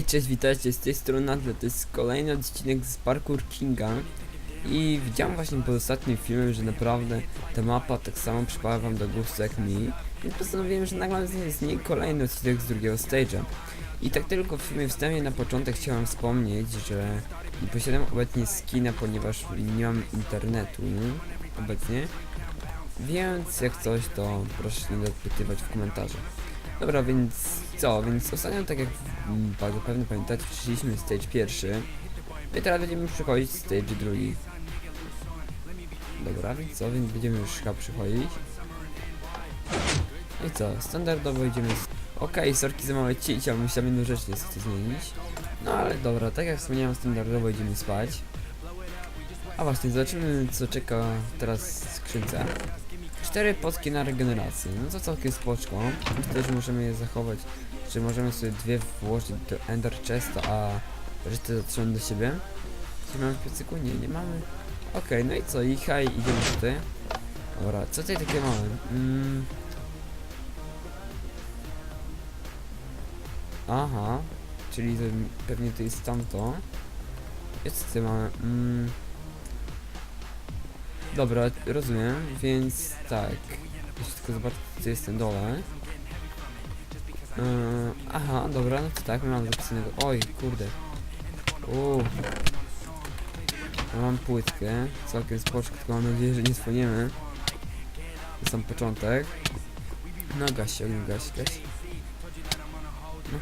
Hej, cześć, witajcie, z tej strony to jest kolejny odcinek z Parkour Kinga. I widziałem właśnie pod ostatnim filmem, że naprawdę ta mapa tak samo przypała wam do gustu jak mi. I postanowiłem, że nagram z niej kolejny odcinek z drugiego stage'a. I tak tylko w sumie wstępnie na początek chciałem wspomnieć, że nie posiadam obecnie skina, ponieważ nie mam internetu obecnie. Więc jak coś to proszę nie dopytywać w komentarzach Dobra, więc co? Więc ostatnio, tak jak bardzo pewnie pamiętacie, przeszliśmy stage pierwszy. I teraz będziemy przechodzić stage drugi. Dobra, więc co? Więc będziemy już chyba przechodzić. No i co? Standardowo idziemy z... Okej, sorki za małe cięcia, myślałem jedną rzecz nie chcę zmienić. No ale dobra, tak jak wspomniałem, standardowo idziemy spać. A właśnie, zobaczymy co czeka teraz skrzynce. Cztery potki na regenerację, no to całkiem spoczko. Myślę, że możemy je zachować, że możemy sobie dwie włożyć do Ender Chesta, a resztę zatrzymać do siebie. Czy mamy w piecyku? Nie, nie mamy. Okej, no i co? I haj, idziemy tutaj. Dobra, co tutaj takie mamy? Mm. Aha, czyli to pewnie to jest tamto. Jest co tutaj mamy? Mm. Dobra, rozumiem, więc tak. Jeszcze tylko zobaczyć, co jest ten dole. Yy, aha, dobra, no to tak, mam zapisanego. Oj, kurde. Uuu. Mam płytkę, całkiem spoczko, tylko mam nadzieję, że nie spłoniemy. To sam początek. No gaś się, ogniu, gaś, gaś. No.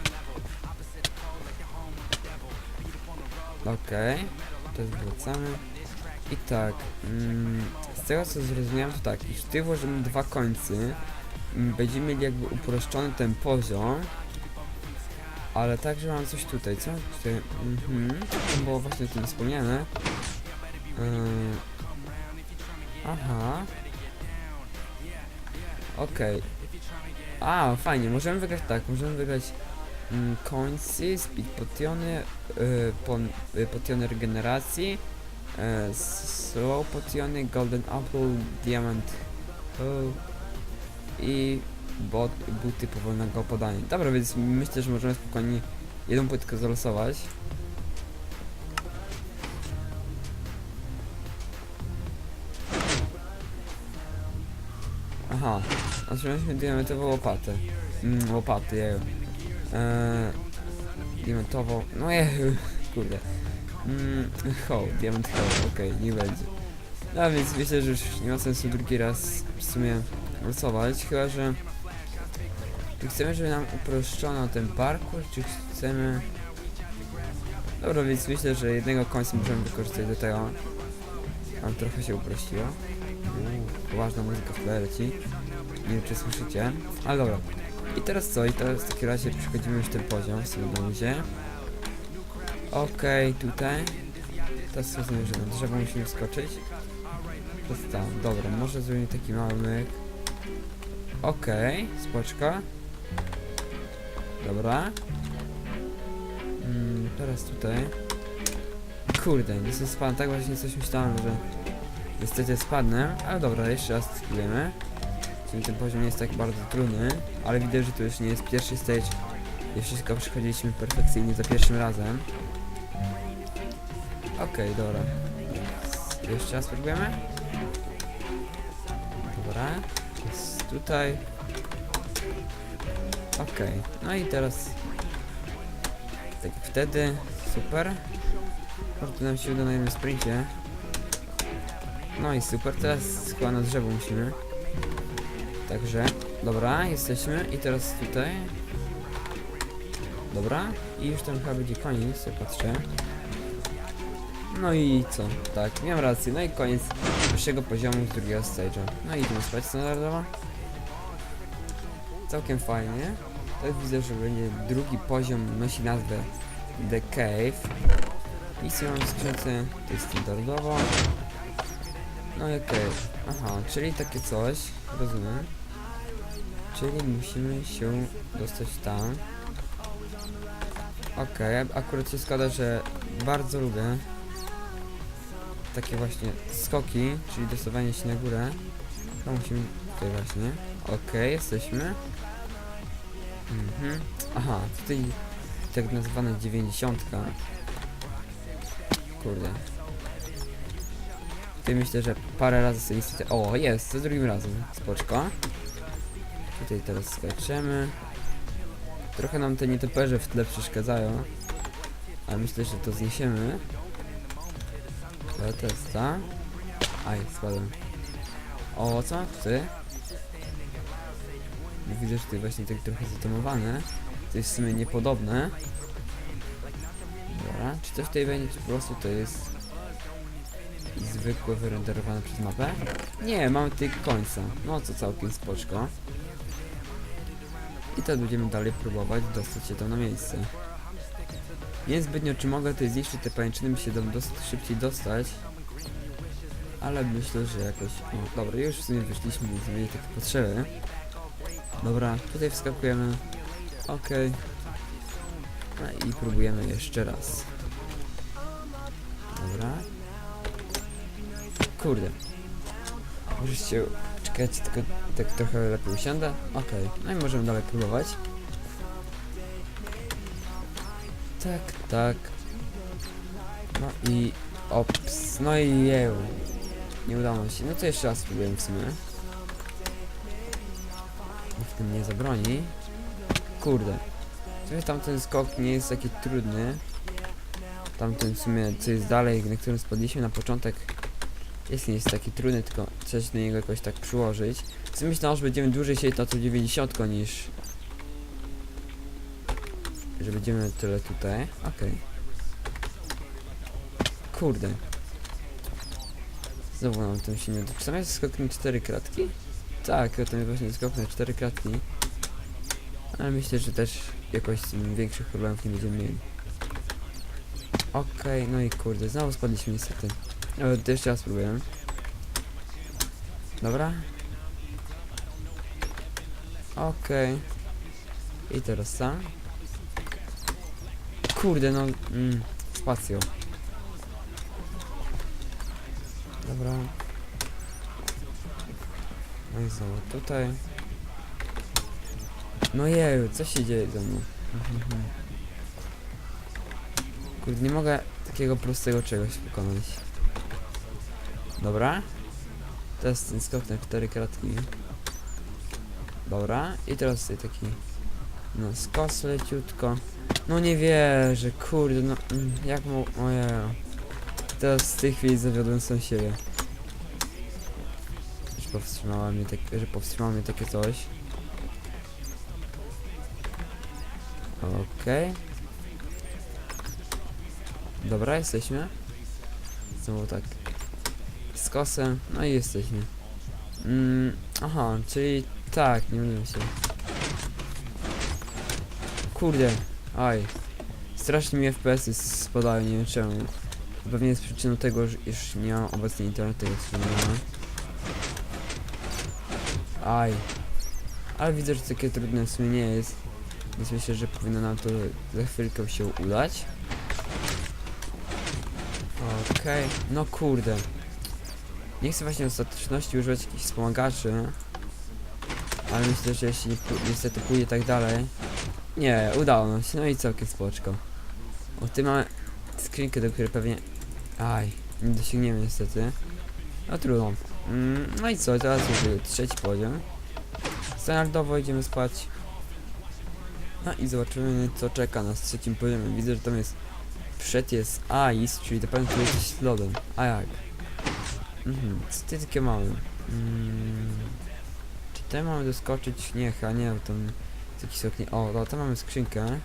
Okej, teraz wracamy. I tak, mm, z tego co zrozumiałem to tak, jeśli tutaj włożymy dwa końcy, mm, będziemy mieli jakby uproszczony ten poziom, ale także mam coś tutaj, co? Tutaj, mhm, było właśnie o tym wspomniane. Yy, aha. Okej. A, fajnie, możemy wygrać tak, możemy wygrać mm, końcy, speed potiony, yy, pon, yy, potiony regeneracji, e, slow potiony, golden apple, diamant oh, i bot, buty powolnego podania. Dobra, więc myślę, że możemy spokojnie jedną płytkę zalosować. Aha, otrzymaliśmy diamentową łopatę. Mm, łopaty, jeju. Eee, diamentową, no jeju, kurde. Mm, ho, diament ho, okej, nie będzie. No więc myślę, że już nie ma sensu drugi raz w sumie losować, chyba że... Czy chcemy, żeby nam uproszczono ten parkour, czy chcemy... Dobra, więc myślę, że jednego końca możemy wykorzystać do tego. Tam trochę się uprościło. Uuu, poważna muzyka w leci. Nie wiem, czy słyszycie, ale dobra. I teraz co? I teraz w takim razie przechodzimy już ten poziom, w sumie będzie. Okej, tutaj. Teraz rozumiem, że na drzewo musimy skoczyć. To jest tam, dobra, może zrobimy taki mały myk. Okej, spoczka. Dobra. Mm, teraz tutaj. Kurde, niestety spadłem, tak właśnie coś myślałem, że niestety spadnę, ale dobra, jeszcze raz spróbujemy. Czyli ten poziom nie jest tak bardzo trudny, ale widać, że to już nie jest pierwszy stage. I wszystko przechodziliśmy perfekcyjnie za pierwszym razem. Okej, dobra. Jeszcze raz spróbujemy? Dobra. Jest tutaj. Okej, no i teraz tak jak wtedy, super. To nam się uda na jednym sprincie. No i super, teraz chyba na drzewo musimy. Także, dobra, jesteśmy i teraz tutaj. Dobra, i już tam chyba będzie koniec, ja patrzę. No i co? Tak, miałem rację. No i koniec pierwszego poziomu z drugiego stage'a. No i idziemy spać standardowo. Całkiem fajnie. Tak widzę, że będzie drugi poziom nosi nazwę The Cave. I co mam w skrzynce? To jest standardowo. No i okej. Aha, czyli takie coś. Rozumiem. Czyli musimy się dostać tam. Okej, akurat się składa, że bardzo lubię takie właśnie skoki, czyli dostawanie się na górę. To musimy tutaj właśnie. Okej, jesteśmy. Mhm. Aha, tutaj tak nazwana 90. Kurde. Tutaj myślę, że parę razy sobie niestety... O, jest, za drugim razem. Spoczko. Tutaj teraz skaczemy. Trochę nam te nietoperze w tle przeszkadzają. Ale myślę, że to zniesiemy. To testa. Aj, spadłem. O, co? Ty? Widzę, że to właśnie tak trochę zatomowane. To jest w sumie niepodobne. Dobra, czy coś tutaj będzie, czy po prostu to jest zwykłe wyrenderowane przez mapę? Nie, mamy tutaj końca. No to całkiem spoczko. I teraz będziemy dalej próbować dostać się tam na miejsce. Nie zbytnio czy mogę tutaj zniszczyć te pajęczyny, by się tam dosyć szybciej dostać. Ale myślę, że jakoś... O, dobra, już w sumie wyszliśmy, nie będzie takiej potrzeby. Dobra, tutaj wskakujemy. Okej. No i próbujemy jeszcze raz. Dobra. Kurde. Możecie czekać, tylko tak trochę lepiej usiądę. Okej, no i możemy dalej próbować. Tak, tak. No i ops, no i jeł. Nie udało się. No to jeszcze raz spróbujemy w sumie. Nikt tym nie zabroni. Kurde. Trochę tamten skok nie jest taki trudny. Tamten w sumie, co jest dalej, na którym spadliśmy na początek, jest nie jest taki trudny, tylko trzeba się do niego jakoś tak przyłożyć. W sumie myślałem, że będziemy dłużej siedzieć na to 90 niż... Że będziemy tyle tutaj. Okej. Kurde. Znowu nam tym się nie uda. Czy tam jest skok na 4 kratki? Tak, to jest właśnie skok na 4 kratki. Ale myślę, że też jakoś z większych problemów nie będziemy mieli. Okej, no i kurde, znowu spadliśmy niestety. E, to jeszcze raz spróbuję. Dobra. Okej. I teraz sam. Kurde, no... Mm. Dobra. No i znowu tutaj. No jeju, co się dzieje ze mną? Kurde, nie mogę takiego prostego czegoś wykonać. Dobra. Teraz ten skok na cztery kratki. Dobra. I teraz tutaj taki... No, skos leciutko. No nie wierzę, kurde, no... Jak mu... Ojeju. Teraz w tej chwili zawiodłem sam siebie. Że powstrzymała mnie, tak, że powstrzymało mnie takie coś. Okej. Dobra, jesteśmy. Znowu tak. Z kosem, no i jesteśmy. Mm, aha, czyli tak, nie myliłem się. Kurde, aj. Strasznie mi FPS-y spadają, nie wiem czemu. Pewnie jest przyczyną tego, że już nie mam obecnie internetu, jak wspomniałem. Aj. Ale widzę, że takie trudne w sumie nie jest. Więc myślę, że powinno nam to za chwilkę się udać. Okej, no kurde. Nie chcę właśnie ostateczności używać jakichś wspomagaczy. Ale myślę, że jeśli niestety pójdzie tak dalej. Nie, udało nam się, no i całkiem spoczko. O, ty mamy skrzynkę, do której pewnie... Aj, nie dosięgniemy niestety. No trudno. Mm, no i co, teraz już trzeci poziom. Standardowo idziemy spać. No i zobaczymy co czeka nas trzecim poziomie. Widzę, że tam jest przed jest ice, czyli to pewnie jest lodem. A jak? Mhm, co ty takie mamy? Mm, czy tutaj mamy doskoczyć? Nie, chyba nie, tam jest jakiś sok nie... O, to tam mamy skrzynkę.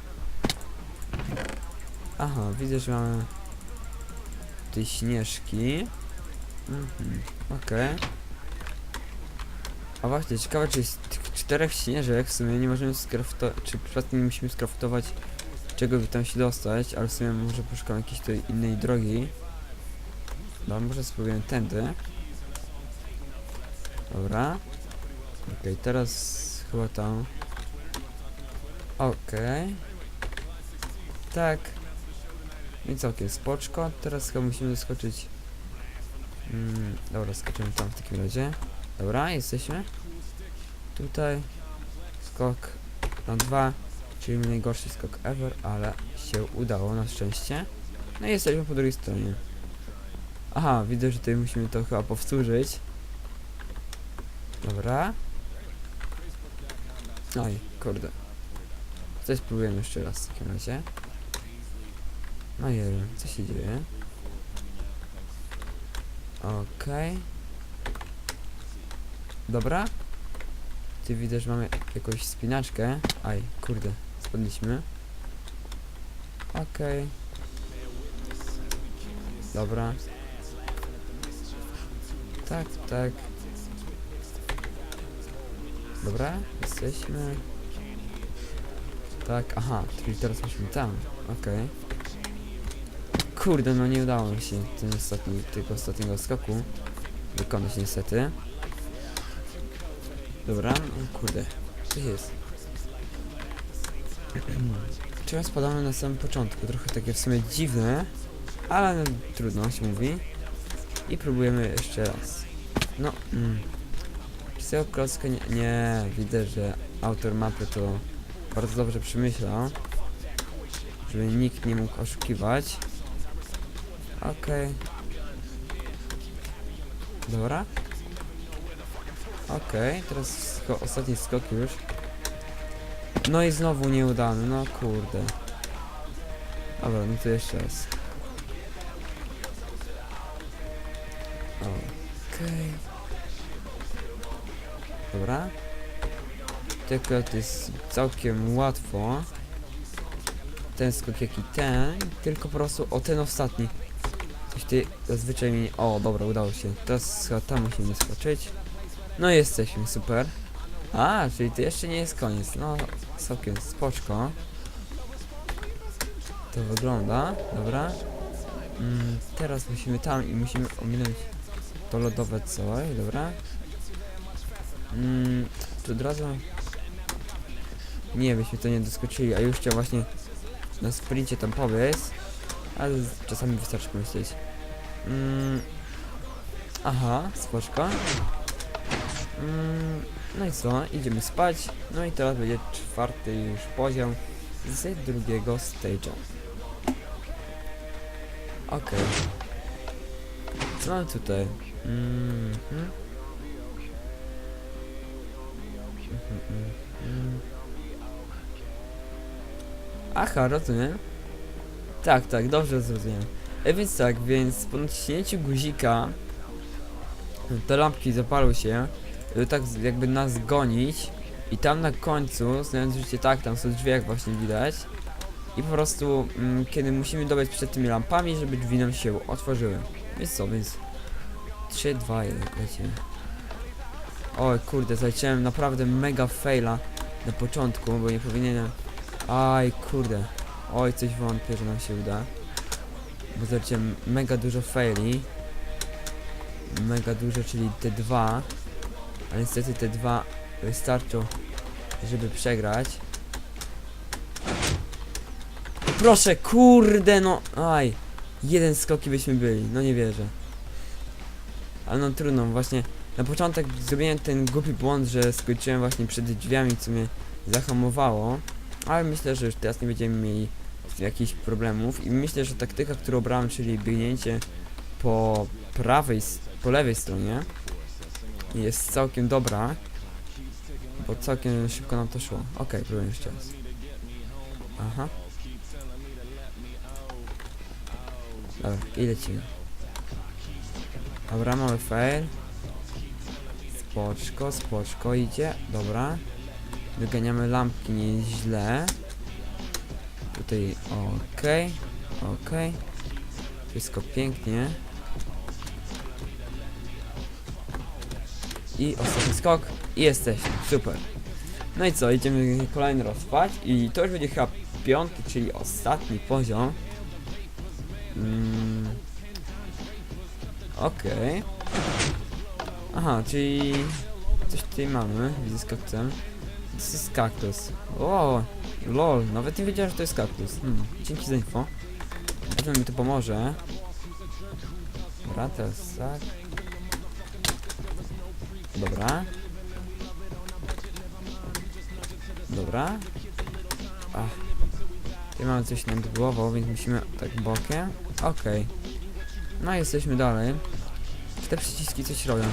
Aha, widzę, że mamy tutaj śnieżki. Mhm, okej. A właśnie, ciekawe czy z tych czterech śnieżek w sumie nie możemy skraftować, czy przypadkiem nie musimy skraftować czego by tam się dostać, ale w sumie może poszukam jakiejś tutaj innej drogi. Dobra, może spróbujemy tędy. Dobra. Okej, teraz chyba tam. Okej. Tak. No i całkiem spoczko. Teraz chyba musimy zaskoczyć. Mm, dobra, skoczymy tam w takim razie. Dobra, jesteśmy. Tutaj. Skok na dwa. Czyli najgorszy skok ever, ale się udało na szczęście. No i jesteśmy po drugiej stronie. Aha, widzę, że tutaj musimy to chyba powtórzyć. Dobra. Oj, kurde. Coś spróbujemy jeszcze raz w takim razie. No wiem, co się dzieje. Okej. Dobra. Ty że mamy jakąś spinaczkę. Aj, kurde, spadliśmy. Okej. Dobra. Tak, tak. Dobra, jesteśmy. Tak, aha, czyli teraz musimy tam. Okej. Kurde, no nie udało mi się ostatni, tego ostatniego skoku wykonać niestety. Dobra, no kurde, co jest? Teraz spadamy na samym początku, trochę takie w sumie dziwne, ale no, trudno się mówi. I próbujemy jeszcze raz. No, mm. Z tego nie, nie, widzę, że autor mapy to bardzo dobrze przemyślał, żeby nikt nie mógł oszukiwać. Okej. Dobra. Okej, teraz sko ostatni skok już. No i znowu nieudany, no kurde. Dobra, no to jeszcze raz. Okej. Dobra. Tylko to jest całkiem łatwo. Ten skok jak i ten, tylko po prostu o ten ostatni. Coś ty zazwyczaj mi... O, dobra, udało się. Teraz tam musimy skoczyć. No jesteśmy, super. A, czyli to jeszcze nie jest koniec. No, całkiem spoczko. To wygląda, dobra. Mm, teraz musimy tam i musimy ominąć to lodowe coś, dobra. Mm, to od razu... Nie, byśmy to nie doskoczyli, a już chciał właśnie na sprincie tam powiedz. Ale czasami wystarczy pomyśleć. Mm, aha, spoczko. Mm, no i co? Idziemy spać. No i teraz będzie czwarty już poziom z drugiego stage'a. Okej. Co mamy tutaj? Mhm. Mhm, mhm, mhm. Aha, rozumiem. Tak, tak, dobrze zrozumiałem. E, więc tak, więc po naciśnięciu guzika te lampki zapalą się, żeby tak jakby nas gonić i tam na końcu, znając życie tak, tam są drzwi jak właśnie widać i po prostu mm, kiedy musimy dobiec przed tymi lampami, żeby drzwi nam się otworzyły. Więc co, więc 3, 2, 1, lecimy. Oj kurde, zaliczyłem naprawdę mega faila na początku, bo nie powinienem... Aj kurde, oj coś wątpię, że nam się uda. Bo zaliczyłem mega dużo faili. Mega dużo, czyli te dwa. Ale niestety te dwa wystarczą, żeby przegrać. Proszę, kurde, no, aj. Jeden skoki byśmy byli, no nie wierzę. Ale no trudno, właśnie na początek zrobiłem ten głupi błąd, że skończyłem właśnie przed drzwiami, co mnie zahamowało. Ale myślę, że już teraz nie będziemy mieli jakichś problemów i myślę, że taktyka, którą brałem, czyli biegnięcie po prawej, po lewej stronie jest całkiem dobra, bo całkiem szybko nam to szło. Okej, próbuję jeszcze raz. Aha. Dobra, i lecimy. Dobra, mamy fail. Spoczko, spoczko idzie, dobra. Wyganiamy lampki nieźle. Tutaj okej, okej. Wszystko pięknie. I ostatni skok. I jesteśmy, super. No i co, idziemy kolejny raz spać i to już będzie chyba piąty, czyli ostatni poziom. Mm. Okej. Aha, czyli coś tutaj mamy, widzę z. To jest kaktus. O, lol, nawet nie wiedziałem, że to jest kaktus. Hmm, dzięki za info. Pewno mi to pomoże. Tak. Dobra. Dobra. Ach. Tutaj mamy coś nad głową, więc musimy tak bokiem. Okej. No jesteśmy dalej. Te przyciski coś robią.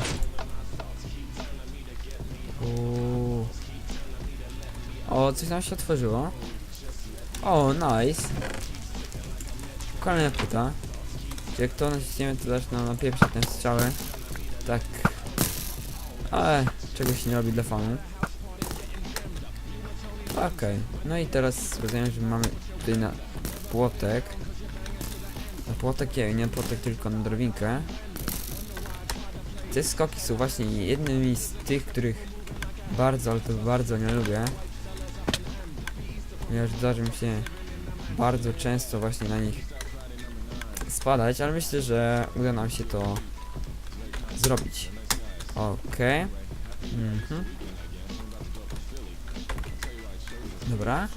Uuu. O, coś nam się otworzyło. O, nice. Kolejna. Czy jak to naciśniemy, to zaczną napieprzać ten strzały. Tak. Ale czegoś nie robi dla fanu. Okej. No i teraz rozumiem, że mamy tutaj na płotek. Na płotek, nie, nie płotek, tylko na drabinkę. Te skoki są właśnie jednymi z tych, których bardzo, ale to bardzo nie lubię. Ponieważ zdarzy mi się bardzo często właśnie na nich spadać, ale myślę, że uda nam się to zrobić. Okej. Mhm. Dobra.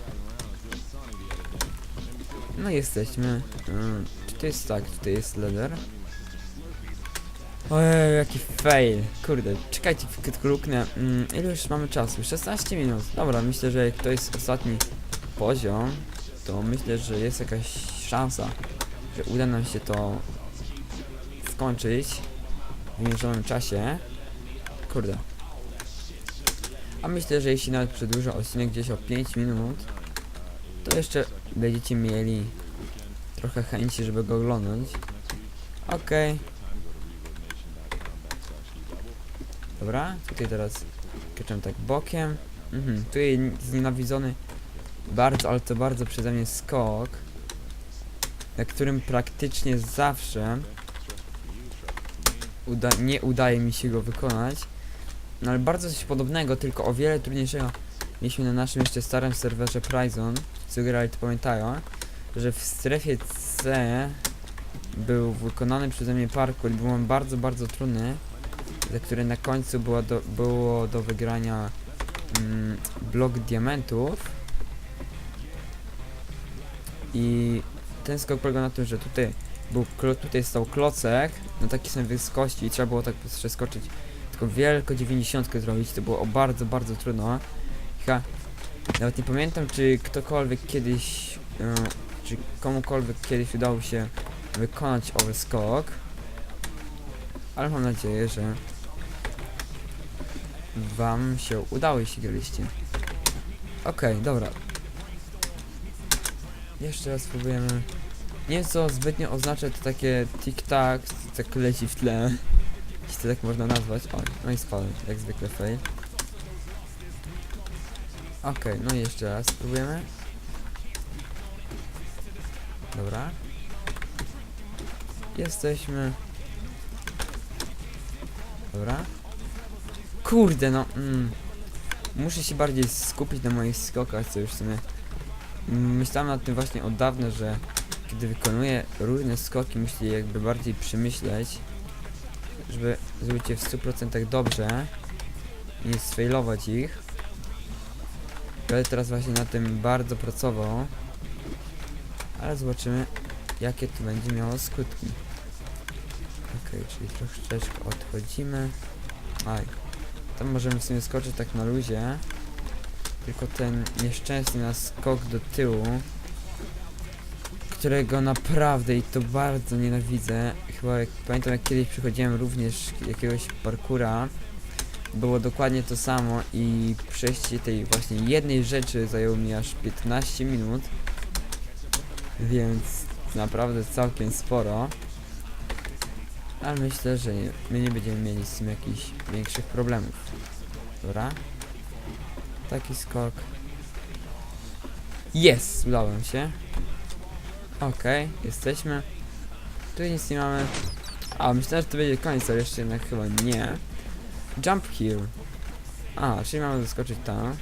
No jesteśmy. Mm, czy to jest tak? Tutaj jest leather. Ojej, jaki fail. Kurde, czekajcie, tylko luknę. Mm, ile już mamy czasu? 16 minut. Dobra, myślę, że jak to jest ostatni poziom, to myślę, że jest jakaś szansa, że uda nam się to skończyć w wymierzonym czasie. Kurde. A myślę, że jeśli nawet przedłużę odcinek gdzieś o 5 minut, to jeszcze będziecie mieli trochę chęci, żeby go oglądać. Okej. Dobra, tutaj teraz kaczem tak bokiem. Mhm, tu jest znienawidzony bardzo, ale to bardzo przeze mnie skok, na którym praktycznie zawsze uda nie udaje mi się go wykonać. No ale bardzo coś podobnego, tylko o wiele trudniejszego mieliśmy na naszym jeszcze starym serwerze Pryzon. Co grali to pamiętają, że w strefie C był wykonany przeze mnie parkour i był on bardzo, bardzo trudny, za który na końcu było do, było do wygrania mm, blok diamentów. I ten skok polegał na tym, że tutaj był tutaj stał klocek na takiej samej wysokości i trzeba było tak przeskoczyć tylko wielko 90 zrobić, to było bardzo, bardzo trudno. Chyba nawet nie pamiętam, czy ktokolwiek kiedyś, e, czy komukolwiek kiedyś udało się wykonać owy skok. Ale mam nadzieję, że wam się udało, jeśli graliście. Okej, dobra. Jeszcze raz spróbujemy. Nie wiem co zbytnio oznacza to takie tik-tak, tak leci w tle. Jeśli tak można nazwać. O, no i spadłem, jak zwykle fail. Okej, no i jeszcze raz spróbujemy. Dobra. Jesteśmy. Dobra. Kurde, no. Mm. Muszę się bardziej skupić na moich skokach, co już w sumie. Mm, Myślałem nad tym właśnie od dawna, że kiedy wykonuję różne skoki, muszę jakby bardziej przemyśleć, żeby zrobić je w 100% dobrze i nie sfailować ich. Będę teraz właśnie na tym bardzo pracował, ale zobaczymy, jakie to będzie miało skutki. Okej, czyli troszeczkę odchodzimy. Aj, tam możemy w sumie skoczyć tak na luzie. Tylko ten nieszczęsny na skok do tyłu, którego naprawdę i to bardzo nienawidzę. Chyba jak pamiętam jak kiedyś przychodziłem również jakiegoś parkura, było dokładnie to samo i przejście tej właśnie jednej rzeczy zajęło mi aż 15 minut. Więc naprawdę całkiem sporo. Ale myślę, że my nie będziemy mieli z tym jakichś większych problemów. Dobra. Taki skok. Jest! Udało nam się. Okej, jesteśmy. Tu nic nie mamy. A, myślałem, że to będzie koniec, ale jeszcze jednak chyba nie. Jump here. A, czyli mamy zaskoczyć tam.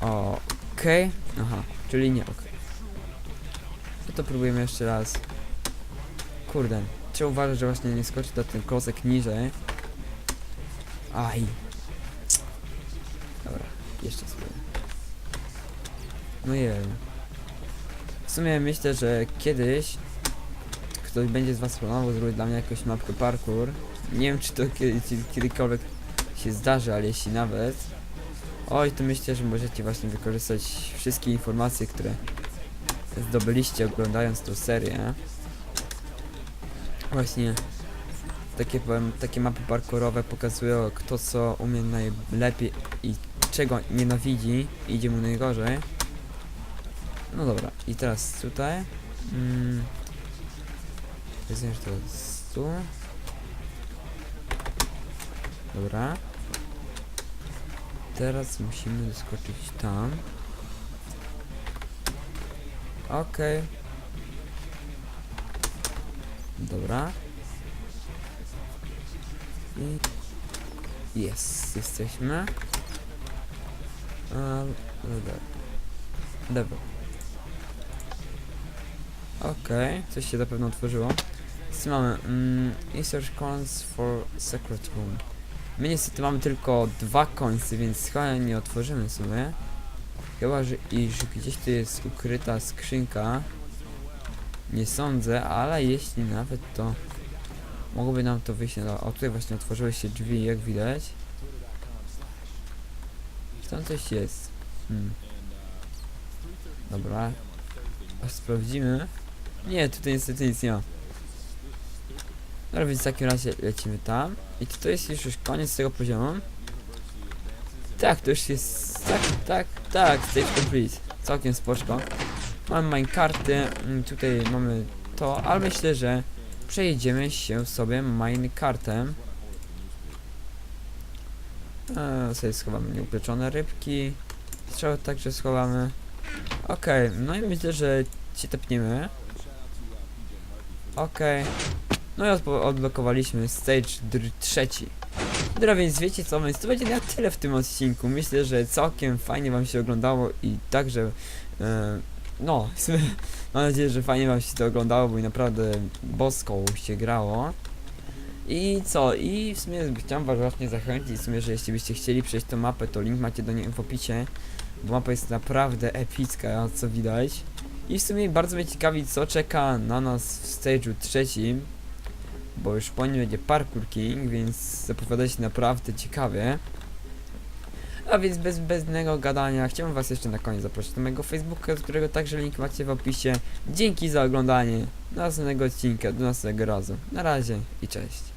Okej. Aha, czyli nie, okej. No to próbujemy jeszcze raz. Kurde, trzeba uważać, że właśnie nie skoczy do ten klocek niżej. Aj. No jej. W sumie myślę, że kiedyś ktoś będzie z was planował zrobić dla mnie jakąś mapkę parkour. Nie wiem czy to kiedykolwiek się zdarzy, ale jeśli nawet. Oj, to myślę, że możecie właśnie wykorzystać wszystkie informacje, które zdobyliście oglądając tą serię. Właśnie takie, powiem, takie mapy parkurowe pokazują kto co umie najlepiej i czego nienawidzi idzie mu najgorzej. No dobra, i teraz tutaj. Mm, że to jest tu. Dobra. Teraz musimy doskoczyć tam. Okej. Dobra. I... Jest, jesteśmy. Um, dobra. Dobra. Okej, coś się na pewno otworzyło. Co mamy? Mm, research coins for secret room. My niestety mamy tylko dwa końce, więc chyba nie otworzymy sobie. Chyba, że iż gdzieś tu jest ukryta skrzynka. Nie sądzę, ale jeśli nawet to mogłoby nam to wyjść na... O, tutaj właśnie otworzyły się drzwi, jak widać. Tam coś jest. Hmm. Dobra. Aż sprawdzimy. Nie, tutaj niestety nic nie ma. Dobra, więc w takim razie lecimy tam. I to jest już, już koniec tego poziomu. Tak, to już jest... Tak, tak, tak, stage complete. Całkiem spoczko. Mamy minecarty, mm, tutaj mamy to, ale myślę, że przejedziemy się sobie minecartem. Eee, sobie schowamy nieupieczone rybki. Strzały także schowamy. Okej, no i myślę, że się tepniemy. Okej. No i odblokowaliśmy stage trzeci. Dobra, więc wiecie co, więc to będzie na tyle w tym odcinku. Myślę, że całkiem fajnie wam się oglądało i także, e, no, mam nadzieję, że fajnie wam się to oglądało, bo i naprawdę bosko się grało. I co, i w sumie chciałem was właśnie zachęcić, w sumie, że jeśli byście chcieli przejść tą mapę, to link macie do niej w opisie, bo mapa jest naprawdę epicka, co widać. I w sumie bardzo mnie ciekawi, co czeka na nas w stage'u trzecim, bo już po nim będzie Parkour King, więc zapowiada się naprawdę ciekawie. A więc bez zbędnego gadania chciałbym was jeszcze na koniec zaprosić do mojego Facebooka, z którego także link macie w opisie. Dzięki za oglądanie. Do następnego odcinka, do następnego razu. Na razie i cześć.